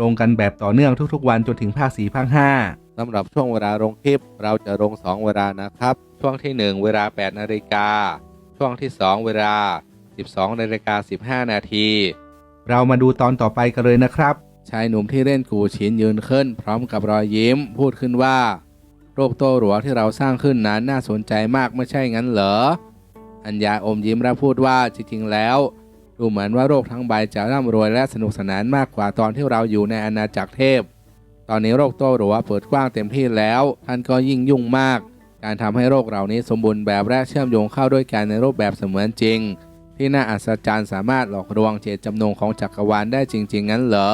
ลงกันแบบต่อเนื่องทุกๆ วันจนถึงภาค4ภาค5สำหรับช่วงเวลาลงคลิป เราจะลง 2 เวลานะครับ ช่วงที่ 1 เวลา 8 นาฬิกา ช่วงที่ 2 เวลา 12 นาฬิกา 15 นาที เรามาดูตอนต่อไปกันเลยนะครับ ชายหนุ่มที่เล่นกูฉินยืนขึ้น พร้อมกับรอยยิ้ม พูดขึ้นว่า โรคโต้หลัวที่เราสร้างขึ้นนั้นน่าสนใจมากไม่ใช่งั้นเหรอ อัญญาอมยิ้มและพูดว่าจริงๆแล้ว ดูเหมือนว่าโรคทั้งใบจะร่ำรวยและสนุกสนานมากกว่าตอนที่เราอยู่ในอาณาจักรเทพ ตอนนี้โรคโต้หลัวเปิดกว้างเต็มที่แล้ว ท่านก็ยิ่งยุ่งมาก การทำให้โรคเหล่านี้สมบูรณ์แบบและเชื่อมโยงเข้าด้วยกันในรูปแบบเสมือนจริง ที่น่าอัศจรรย์สามารถหลอกลวงเจตจำนงของจักรวาลได้จริง ๆ งั้นเหรอ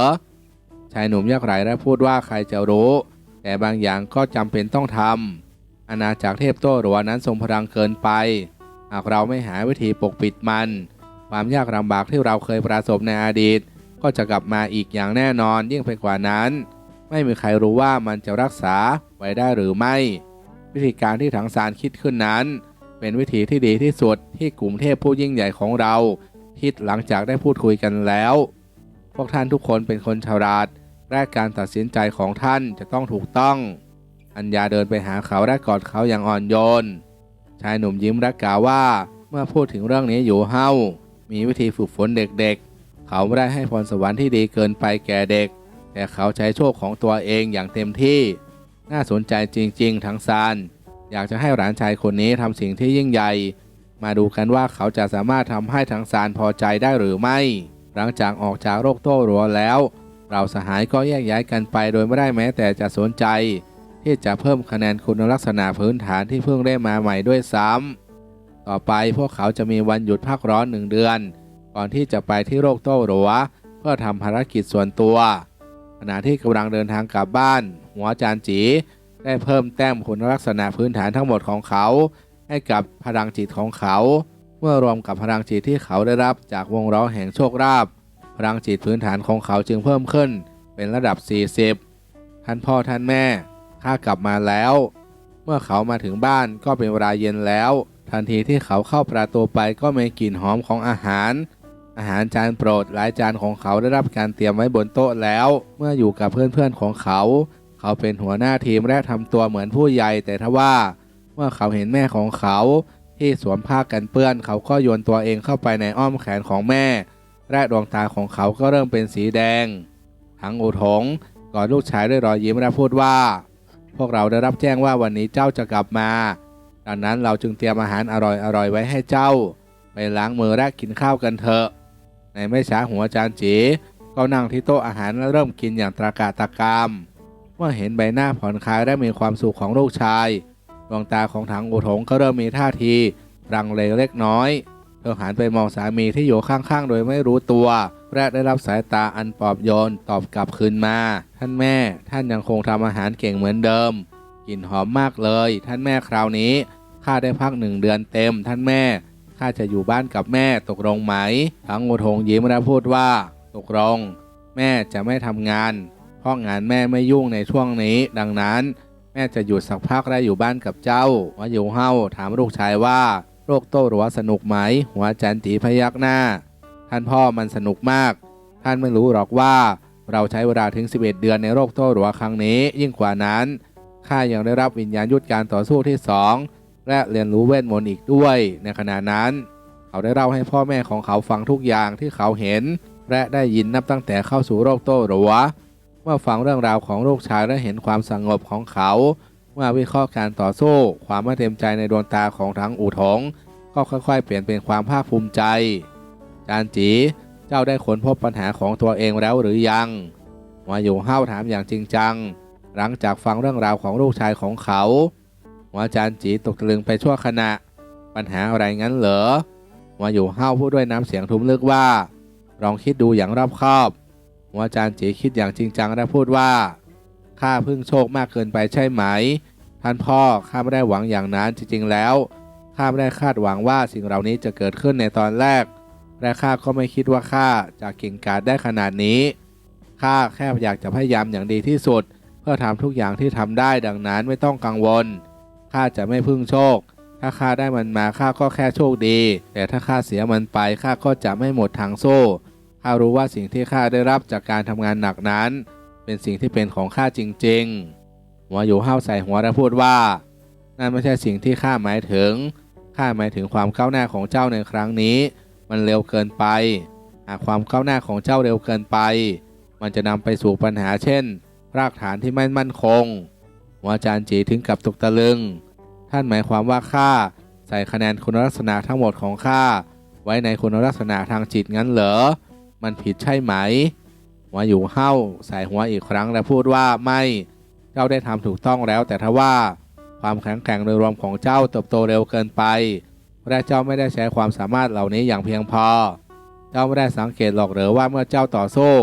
ชายหนุ่มยักไหลและพูดว่าใครจะรู้ แต่บางอย่างก็จำเป็นต้องทำอาณาจักรเทพโต้หลัวนั้นทรงพลังเกินไป หากเราไม่หาวิธีปกปิดมัน ความยากลำบากที่เราเคยประสบในอดีต ก็จะกลับมาอีกอย่างแน่นอนยิ่งไปกว่านั้น ไม่มีใครรู้ว่ามันจะรักษาไว้ได้หรือไม่ วิธีการที่ถังซานคิดขึ้นนั้น เป็นวิธีที่ดีที่สุดที่กลุ่มเทพผู้ยิ่งใหญ่ของเรา คิดหลังจากได้พูดคุยกันแล้ว พวกท่านทุกคนเป็นคนฉลาดและการตัดสินใจของท่านจะต้องถูกต้อง อัญญาเดินไปหาเขาและกอดเขาอย่างอ่อนโยน ชายหนุ่มยิ้มและกล่าวว่าเมื่อพูดถึงเรื่องนี้อยู่เฮา มีวิธีฝึกฝนเด็กๆ เขาไม่ได้ให้พรสวรรค์ที่ดีเกินไปแก่เด็ก แต่เขาใช้โชคของตัวเองอย่างเต็มที่ น่าสนใจจริงๆ ทั้งซานอยากจะให้หลานชายคนนี้ทำสิ่งที่ยิ่งใหญ่ มาดูกันว่าเขาจะสามารถทำให้ทั้งซานพอใจได้หรือไม่ หลังจากออกจากโรคโต้รัวแล้ว เราสหายก็แยกย้ายกันไปโดยไม่ได้แม้แต่จะสนใจ ที่จะเพิ่มคะแนนคุณลักษณะพื้นฐานที่เพิ่งได้มาใหม่ด้วยซ้ำ ต่อไปพวกเขาจะมีวันหยุดพักร้อนหนึ่งเดือน ก่อนที่จะไปที่โรคโต้หรัว เพื่อทำภารกิจส่วนตัว ขณะที่กำลังเดินทางกลับบ้าน หัวจานจี ได้เพิ่มแต้มคุณลักษณะพื้นฐานทั้งหมดของเขา ให้กับพลังจิตของเขา เมื่อรวมกับพลังจิตที่เขาได้รับจากวงล้อแห่งโชคลาภพลังจิตพื้นฐานของเขาจึงเพิ่มขึ้น เป็นระดับ 40 ท่านพ่อท่านแม่ข้ากลับมาแล้ว เมื่อเขามาถึงบ้านก็เป็นเวลาเย็นแล้ว ทันทีที่เขาเข้าประตูไปก็มีกลิ่นหอมของอาหาร อาหารจานโปรดหลายจานของเขาได้รับการเตรียมไว้บนโต๊ะแล้ว เมื่ออยู่กับเพื่อนๆของเขา เขาเป็นหัวหน้าทีมและทำตัวเหมือนผู้ใหญ่แต่ทว่า เมื่อเขาเห็นแม่ของเขา ที่สวมผ้ากันเปื้อน เขาก็โยนตัวเองเข้าไปในอ้อมแขนของแม่ และดวงตาของเขาก็เริ่มเป็นสีแดง ทั้งอุทงกอดลูกชายด้วยรอยยิ้มและพูดว่า พวกเราได้รับแจ้งว่าวันนี้เจ้าจะกลับมา ดังนั้นเราจึงเตรียมอาหารอร่อยๆไว้ให้เจ้า ไปล้างมือและกินข้าวกันเถอะ ในไม่ช้าหัวจานจีก็นั่งที่โต๊ะอาหารและเริ่มกินอย่างตรากาตะกามเมื่อเห็นใบหน้าผ่อนคลายและมีความสุขของลูกชายดวงตาของถังอุทงก็เริ่มมีท่าทีรังเลเล็กน้อย เธอหันไปมองสามีที่อยู่ข้างๆ โดยไม่รู้ตัวและได้รับสายตาอันปลอบโยนตอบกลับคืนมา ท่านแม่ท่านยังคงทำอาหารเก่งเหมือนเดิมกลิ่นหอมมากเลย ท่านแม่คราวนี้ ข้าได้พักหนึ่งเดือนเต็มท่านแม่ ข้าจะอยู่บ้านกับแม่ตกลงไหม ทั้งโอทงยิ้มและพูดว่า ตกลง แม่จะไม่ทำงาน เพราะงานแม่ไม่ยุ่งในช่วงนี้ ดังนั้น แม่จะหยุดสักพักและอยู่บ้านกับเจ้าวาอยู่เฮาถามลูกชายว่าโรคโต้หรือว่าสนุกไหม หัวจันตีพยักหน้า ท่านพ่อมันสนุกมาก ท่านไม่รู้หรอกว่า เราใช้เวลาถึง 11 เดือนในโรคโต้หรือว่าครั้งนี้ ยิ่งกว่านั้นข้ายังได้รับวิญญาณยุทธการต่อสู้ที่สอง และเรียนรู้เวทมนต์อีกด้วย ในขณะนั้น เขาได้เล่าให้พ่อแม่ของเขาฟังทุกอย่างที่เขาเห็น และได้ยินนับตั้งแต่เข้าสู่โรคโต้หรือวะเมื่อฟังเรื่องราวของลูกชายและเห็นความสงบของเขาเมื่อวิเคราะห์การต่อสู้ ความไม่เต็มใจในดวงตาของทั้งอู่ทงก็ค่อยๆ เปลี่ยนเป็นความภาคภูมิใจ จานจีเจ้าได้ค้นพบปัญหาของตัวเองแล้วหรือยังวาอยู่ห้าวถามอย่างจริงจัง หลังจากฟังเรื่องราวของลูกชายของเขา หัวจานจีตกตะลึงไปชั่วขณะ ปัญหาอะไรงั้นเหรอวาอยู่ห้าวพูดด้วยน้ำเสียงทุ้มลึกว่า ลองคิดดูอย่างรอบคอบหัวอาจารย์จีคิดอย่างจริงจังและพูดว่าข้าพึ่งโชคมากเกินไปใช่ไหม ท่านพ่อข้าไม่ได้หวังอย่างนั้นจริงๆแล้วข้าไม่ได้คาดหวังว่าสิ่งเหล่านี้จะเกิดขึ้นในตอนแรก และข้าก็ไม่คิดว่าข้าจะเก่งกาจได้ขนาดนี้ข้าแค่อยากจะพยายามอย่างดีที่สุด เพื่อทำทุกอย่างที่ทำได้ดังนั้นไม่ต้องกังวล ข้าจะไม่พึ่งโชค ถ้าข้าได้มันมาข้าก็แค่โชคดี แต่ถ้าข้าเสียมันไปข้าก็จะไม่หมดทางโซ่ข้ารู้ว่าสิ่งที่ข้าได้รับจากการทำงานหนักนั้น เป็นสิ่งที่เป็นของข้าจริงๆหัวอยู่ห้าวใส่หัวและพูดว่า นั่นไม่ใช่สิ่งที่ข้าหมายถึงข้าหมายถึงความก้าวหน้าของเจ้าในครั้งนี้ มันเร็วเกินไป หากความก้าวหน้าของเจ้าเร็วเกินไป มันจะนำไปสู่ปัญหาเช่น รากฐานที่ไม่มั่นคง หัวอาจารย์จีถึงกับตกตะลึง ท่านหมายความว่าข้าใส่คะแนนคุณลักษณะทั้งหมดของข้าไว้ในคุณลักษณะทางจิตงั้นเหรอ มันผิดใช่ไหม หัวอยู่เห้าใส่หัวอีกครั้งและพูดว่าไม่ เจ้าได้ทำถูกต้องแล้วแต่ทว่า ความแข็งแกร่งโดยรวมของเจ้าเติบโตเร็วเกินไปและเจ้าไม่ได้ใช้ความสามารถเหล่านี้อย่างเพียงพอ เจ้าไม่ได้สังเกตหรอกหรือว่าเมื่อเจ้าต่อสู้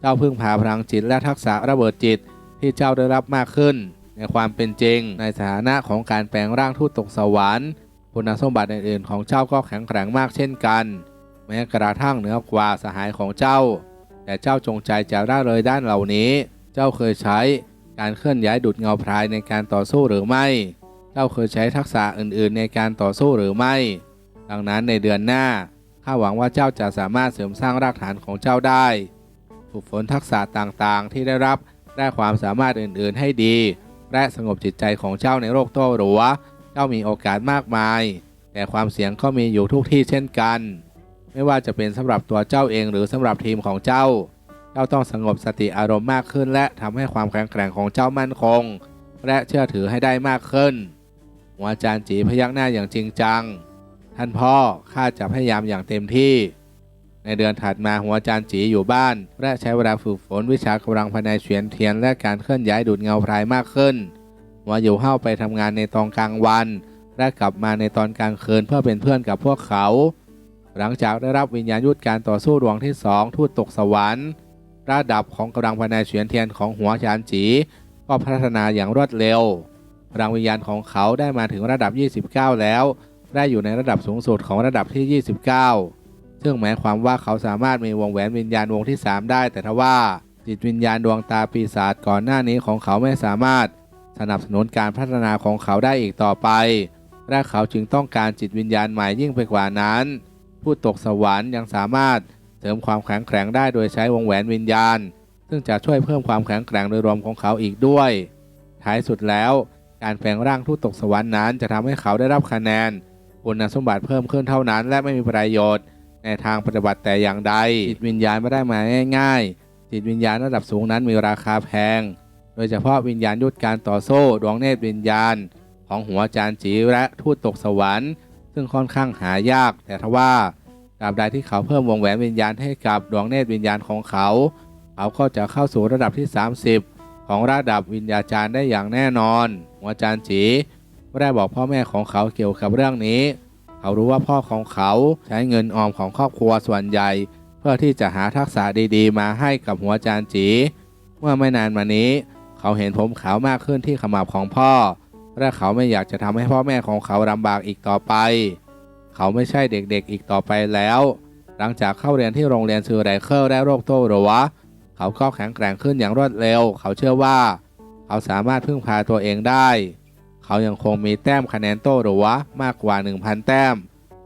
เจ้าพึ่งพาพลังจิตและทักษะระเบิดจิตที่เจ้าได้รับมากขึ้น ในความเป็นจริง ในฐานะของการแปลงร่างทูตตกสวรรค์คุณสมบัติอื่นๆของเจ้าก็แข็งแกร่งมากเช่นกัน แม้กระทั่งเหนือกว่าสหายของเจ้า แต่เจ้าจงใจจะละเลยด้านเหล่านี้ เจ้าเคยใช้การเคลื่อนย้ายดุดเงาพรายในการต่อสู้หรือไม่ เจ้าเคยใช้ทักษะอื่นๆ ในการต่อสู้หรือไม่ ดังนั้นในเดือนหน้าข้าหวังว่าเจ้าจะสามารถเสริมสร้างรากฐานของเจ้าได้ฝึกฝนทักษะต่างๆ ที่ได้รับและความสามารถอื่นๆให้ดี และสงบจิตใจของเจ้าในโรคโต้หรัว เจ้ามีโอกาสมากมาย แต่ความเสี่ยงก็มีอยู่ทุกที่เช่นกัน ไม่ว่าจะเป็นสำหรับตัวเจ้าเองหรือสำหรับทีมของเจ้า เจ้าต้องสงบสติอารมณ์มากขึ้น และทำให้ความแข็งแกร่งของเจ้ามั่นคง และเชื่อถือให้ได้มากขึ้นหัวอาจารย์จีพยักหน้าอย่างจริงจัง ท่านพ่อข้าจะพยายามอย่างเต็มที่ ในเดือนถัดมาหัวจารย์จีอยู่บ้าน และใช้เวลาฝึกฝนวิชากำลังภายในเฉียนเทียนและการเคลื่อนย้ายดูดเงาพรายมากขึ้นหัวอยู่เฮ้าไปทำงานในตอนกลางวัน และกลับมาในตอนกลางคืนเพื่อเป็นเพื่อนกับพวกเขา หลังจากได้รับวิญญาณยุทธการต่อสู้ดวงที่สองทูตตกสวรรค์ ระดับของกำลังภายในเฉียนเทียนของหัวจารย์จี ก็พัฒนาอย่างรวดเร็วพลังวิญญาณของเขาได้มาถึงระดับ 29 แล้ว ได้อยู่ในระดับสูงสุดของระดับที่ 29 ซึ่งหมายความว่าเขาสามารถมีวงแหวนวิญญาณวงที่ 3 ได้ แต่ทว่าจิตวิญญาณดวงตาปีศาจก่อนหน้านี้ของเขาไม่สามารถสนับสนุนการพัฒนาของเขาได้อีกต่อไป และเขาจึงต้องการจิตวิญญาณใหม่ยิ่งไปกว่านั้น ผู้ตกสวรรค์ยังสามารถเสริมความแข็งแกร่งได้โดยใช้วงแหวนวิญญาณ ซึ่งจะช่วยเพิ่มความแข็งแกร่งโดยรวมของเขาอีกด้วย ท้ายสุดแล้ว การแปลงร่างทูตตกสวรรค์นั้นจะทำให้เขาได้รับคะแนนคุณสมบัติเพิ่มขึ้นเท่านั้น และไม่มีประโยชน์ ในทางปฏิบัติแต่อย่างใดจิตวิญญาณไม่ได้มาง่ายๆจิตวิญญาณระดับสูงนั้นมีราคาแพง โดยเฉพาะวิญญาณยุทธการต่อสู้ดวงเนตรวิญญาณ ของหัวจารย์จีและทูตตกสวรรค์ ซึ่งค่อนข้างหายาก แต่ทว่าตราบใดที่เขาเพิ่มวงแหวนวิญญาณให้กับดวงเนตรวิญญาณของเขา เขาก็จะเข้าสู่ระดับที่ 30 ของระดับวิญญาจารย์ได้อย่างแน่นอน หัวจารย์จีไม่ได้บอกพ่อแม่ของเขาเกี่ยวกับเรื่องนี้ เขารู้ว่าพ่อของเขาใช้เงินออมของครอบครัวส่วนใหญ่ เพื่อที่จะหาทักษะดีๆ มาให้กับหัวจารย์จี เมื่อไม่นานมานี้ เขาเห็นผมขาวมากขึ้นที่ขมับของพ่อ และเขาไม่อยากจะทำให้พ่อแม่ของเขาลำบากอีกต่อไป เขาไม่ใช่เด็กๆอีกต่อไปแล้ว หลังจากเข้าเรียนที่โรงเรียนซูไรเคิลและโรคโตหรือวะเขาก็แข็งแกร่งขึ้นอย่างรวดเร็ว เขาเชื่อว่า เขาสามารถพึ่งพาตัวเองได้ เขายังคงมีแต้มคะแนนโต้หรือวะมากกว่า 1,000 แต้ม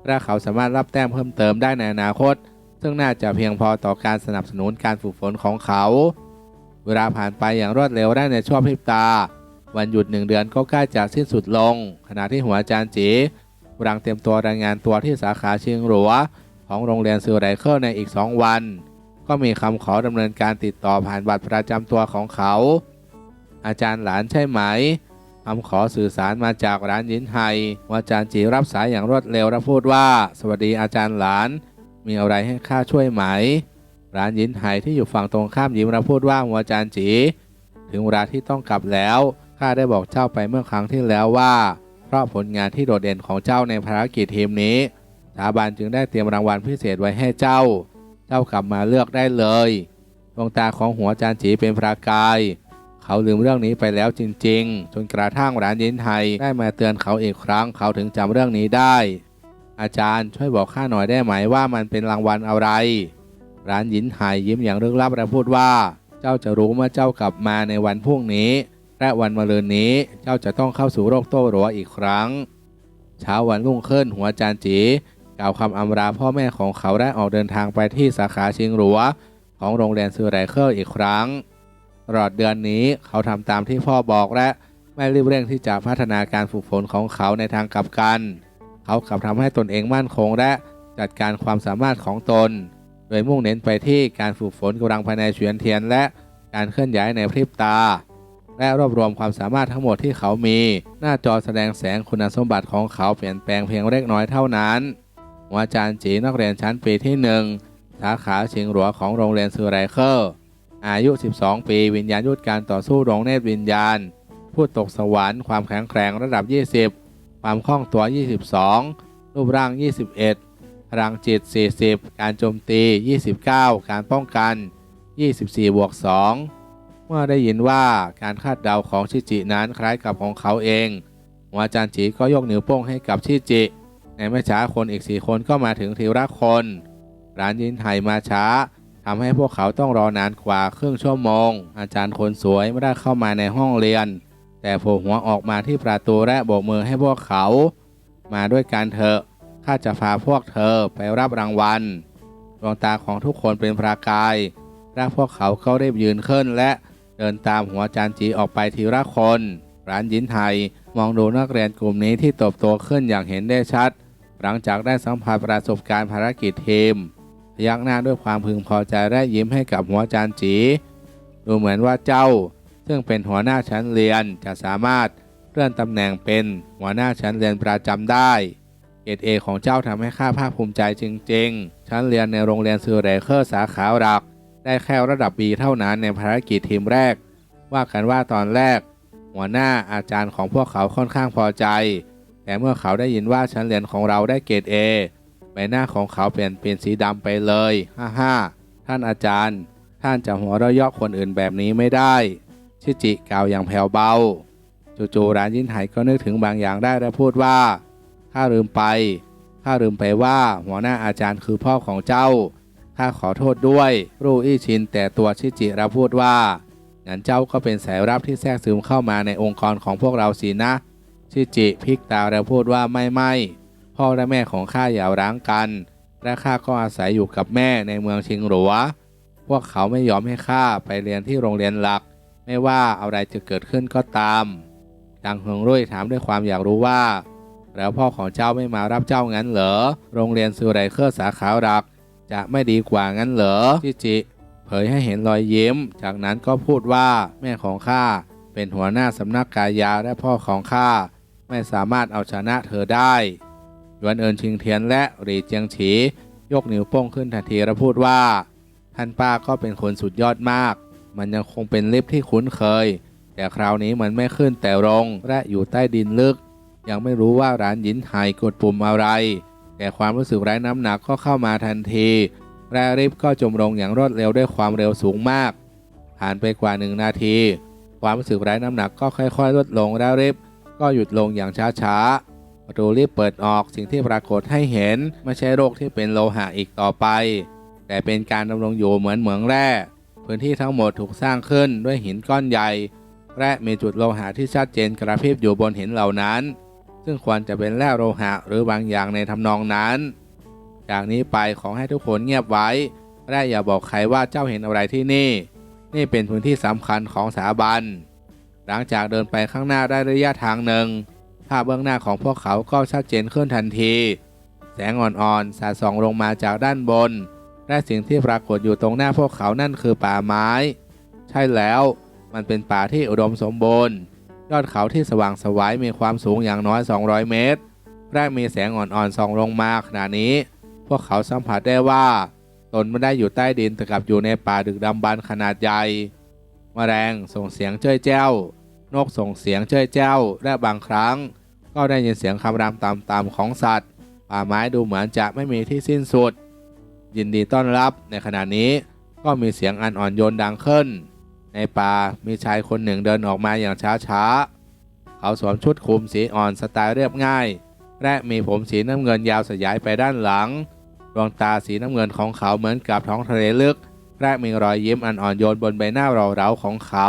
และเขาสามารถรับแต้มเพิ่มเติมได้ในอนาคต ซึ่งน่าจะเพียงพอต่อการสนับสนุนการฝึกฝนของเขา เวลาผ่านไปอย่างรวดเร็วได้ในช่วงพริบตา วันหยุดหนึ่งเดือนก็ใกล้จะสิ้นสุดลง ขณะที่หัวอาจารย์จีกำลังเตรียมตัวรายงานตัวที่สาขาเชียงหลัวของโรงเรียนซูไรเคิลในอีก 2 วัน ก็มีคำขอดำเนินการติดต่อผ่านบัตรประจำตัวของเขา อาจารย์หลานใช่ไหม คำขอสื่อสารมาจากร้านยินไฮว่าอาจารย์จีรับสายอย่างรวดเร็วและพูดว่า สวัสดีอาจารย์หลาน มีอะไรให้ข้าช่วยไหม ร้านยินไฮที่อยู่ฝั่งตรงข้ามยิ้มและพูดว่าหัวอาจารย์จี ถึงเวลาที่ต้องกลับแล้วข้าได้บอกเจ้าไปเมื่อครั้งที่แล้วว่า เพราะผลงานที่โดดเด่นของเจ้าในภารกิจทีมนี้สถาบันจึงได้เตรียมรางวัลพิเศษไว้ให้เจ้า เจ้ากลับมาเลือกได้เลยดวงตาของหัวจานจีเป็นประกาย เขาลืมเรื่องนี้ไปแล้วจริงๆ จนกระทั่งร้านยินไทยได้มาเตือนเขาอีกครั้ง เขาถึงจำเรื่องนี้ได้ อาจารย์ช่วยบอกข้าหน่อยได้ไหมว่ามันเป็นรางวัลอะไร ร้านยินไทยยิ้มอย่างลึกลับและพูดว่า เจ้าจะรู้เมื่อเจ้ากลับมาในวันพรุ่งนี้ และวันมะรืนนี้เจ้าจะต้องเข้าสู่โรคโต้รัวอีกครั้ง เช้าวันรุ่งขึ้นหัวจานจีกล่าวคำอำลาพ่อแม่ของเขาได้ออกเดินทางไปที่สาขาชิงหลัว ของโรงเรียนซูไรเคิลอีกครั้ง ตลอดเดือนนี้เขาทำตามที่พ่อบอกและไม่รีบเร่งที่จะพัฒนาการฝึกฝนของเขาในทางกลับกัน เขากลับทำให้ตนเองมั่นคงและจัดการความสามารถของตน โดยมุ่งเน้นไปที่การฝึกฝนกำลังภายในเฉียนเทียนและการเคลื่อนย้ายในพริบตา และรวบรวมความสามารถทั้งหมดที่เขามี หน้าจอแสดงแสงคุณสมบัติของเขาเปลี่ยนแปลงเพียงเล็กน้อยเท่านั้นหัวอาจารย์จีนักเรียนชั้นปีที่หนึ่งสาขาชิงหลัวของโรงเรียนซือไรเคิล อายุ 12 ปี วิญญาณยุทธการต่อสู้ดวงเนตรวิญญาณ ผู้ตกสวรรค์ความแข็งแกร่งระดับ 20 ความคล่องตัว 22 รูปร่าง 21 พลังจิต 40 การโจมตี 29 การป้องกัน 24บวก2เมื่อได้ยินว่าการคาดเดาของชิจินั้นคล้ายกับของเขาเองหัวอาจารย์จีก็ยกนิ้วโป้งให้กับชิจิ ในไม่ช้าคนอีกสี่คนก็มาถึงทีละคน ร้านยินไทยมาช้า ทำให้พวกเขาต้องรอนานกว่าครึ่งชั่วโมง อาจารย์คนสวยไม่ได้เข้ามาในห้องเรียน แต่โผล่หัวออกมาที่ประตูและโบกมือให้พวกเขา มาด้วยกันเถอะข้าจะพาพวกเธอไปรับรางวัลดวงตาของทุกคนเป็นประกายและพวกเขาก็รีบยืนขึ้นและเดินตามหัวอาจารย์จีออกไปทีละคน ร้านยินไทยมองดูนักเรียนกลุ่มนี้ที่เติบโตขึ้นอย่างเห็นได้ชัด หลังจากได้สัมผัสประสบการณ์ภารกิจทีม พยักหน้าด้วยความพึงพอใจและยิ้มให้กับหัวอาจารย์จีดูเหมือนว่าเจ้า ซึ่งเป็นหัวหน้าชั้นเรียนจะสามารถเลื่อนตำแหน่งเป็นหัวหน้าชั้นเรียนประจำได้เกรดเอของเจ้าทำให้ข้าภาคภูมิใจจริง ๆ ชั้นเรียนในโรงเรียนซูเรเคอร์สาขาหลัก ได้แค่ระดับ B เท่านั้นในภารกิจทีมแรก ว่ากันว่าตอนแรก หัวหน้าอาจารย์ของพวกเขาค่อนข้างพอใจ แต่เมื่อเขาได้ยินว่าชั้นเรียนของเราได้เกรด A ใบหน้าของเขาเปลี่ยนเป็นสีดำไปเลยฮ่าฮ่าท่านอาจารย์ ท่านจะหัวเราะเยาะคนอื่นแบบนี้ไม่ได้ชิจิกล่าวอย่างแผ่วเบาจู่ๆร้านยินไหก็นึกถึงบางอย่างได้และพูดว่าข้าลืมไปข้าลืมไปว่าหัวหน้าอาจารย์คือพ่อของเจ้าข้าขอโทษด้วย รูอี้ชินแต่ตัวชิจิรับพูดว่างั้นเจ้าก็เป็นสายรับที่แทรกซึมเข้ามาในองค์กรของพวกเราสินะ ชิจิพลิกตาแล้วพูดว่าไม่ไม่ พ่อและแม่ของข้าอย่าร้างกัน และข้าก็อาศัยอยู่กับแม่ในเมืองชิงหลัว พวกเขาไม่ยอมให้ข้าไปเรียนที่โรงเรียนหลัก ไม่ว่าอะไรจะเกิดขึ้นก็ตามดังเฮงรุ่ยถามด้วยความอยากรู้ว่า แล้วพ่อของเจ้าไม่มารับเจ้างั้นเหรอ โรงเรียนซูไรเคอร์สาขาหลัก จะไม่ดีกว่างั้นเหรอชิจิ เผยให้เห็นรอยยิ้ม จากนั้นก็พูดว่าแม่ของข้าเป็นหัวหน้าสำนักกายาและพ่อของข้าไม่สามารถเอาชนะเธอได้ วนเอินชิงเทียนและหรีเจียงฉี ยกนิ้วโป้งขึ้นทันทีและพูดว่า ท่านป้าก็เป็นคนสุดยอดมาก มันยังคงเป็นลิฟที่คุ้นเคย แต่คราวนี้มันไม่ขึ้นแต่ลงและอยู่ใต้ดินลึก ยังไม่รู้ว่าร้านหยินไห่กดปุ่มอะไร แต่ความรู้สึกไร้น้ำหนักก็เข้ามาทันทีและริฟก็จมลงอย่างรวดเร็วด้วยความเร็วสูงมาก ผ่านไปกว่าหนึ่งนาที ความรู้สึกไร้น้ำหนักก็ค่อยๆลดลงแล้วริฟก็หยุดลงอย่างช้าๆ ประตูลิฟต์เปิดออกสิ่งที่ปรากฏให้เห็น ไม่ใช่โรคที่เป็นโลหะอีกต่อไป แต่เป็นการดำรงอยู่เหมือนเหมืองแร่ พื้นที่ทั้งหมดถูกสร้างขึ้นด้วยหินก้อนใหญ่ และมีจุดโลหะที่ชัดเจนกระพริบอยู่บนหินเหล่านั้น ซึ่งควรจะเป็นแร่โลหะหรือบางอย่างในทำนองนั้นจากนี้ไปขอให้ทุกคนเงียบไว้และอย่าบอกใครว่าเจ้าเห็นอะไรที่นี่ นี่เป็นพื้นที่สำคัญของสถาบัน หลังจากเดินไปข้างหน้าได้ระยะทางหนึ่ง ภาพเบื้องหน้าของพวกเขาก็ชัดเจนขึ้นทันที แสงอ่อนๆสาดส่องลงมาจากด้านบน และสิ่งที่ปรากฏอยู่ตรงหน้าพวกเขานั่นคือป่าไม้ ใช่แล้วมันเป็นป่าที่อุดมสมบูรณ์ ยอดเขาที่สว่างสวายมีความสูงอย่างน้อย 200 เมตรและมีแสงอ่อนๆส่องลงมาขณะนี้ พวกเขาสัมผัสได้ว่า ตนไม่ได้อยู่ใต้ดินแต่กลับอยู่ในป่าดึกดำบรรพ์ขนาดใหญ่แมลงส่งเสียงเจ้ยแจ้ว นกส่งเสียงเจ้ยแจ้วและบางครั้ง ก็ได้ยินเสียงคำรามตามๆของสัตว์ ป่าไม้ดูเหมือนจะไม่มีที่สิ้นสุด ยินดีต้อนรับในขณะนี้ก็มีเสียงอันอ่อนโยนดังขึ้น ในป่ามีชายคนหนึ่งเดินออกมาอย่างช้าๆ เขาสวมชุดคลุมสีอ่อนสไตล์เรียบง่าย และมีผมสีน้ำเงินยาวสยายไปด้านหลัง ดวงตาสีน้ำเงินของเขาเหมือนกับท้องทะเลลึกและมีรอยยิ้มอันอ่อนโยนบนใบหน้าเราๆของเขา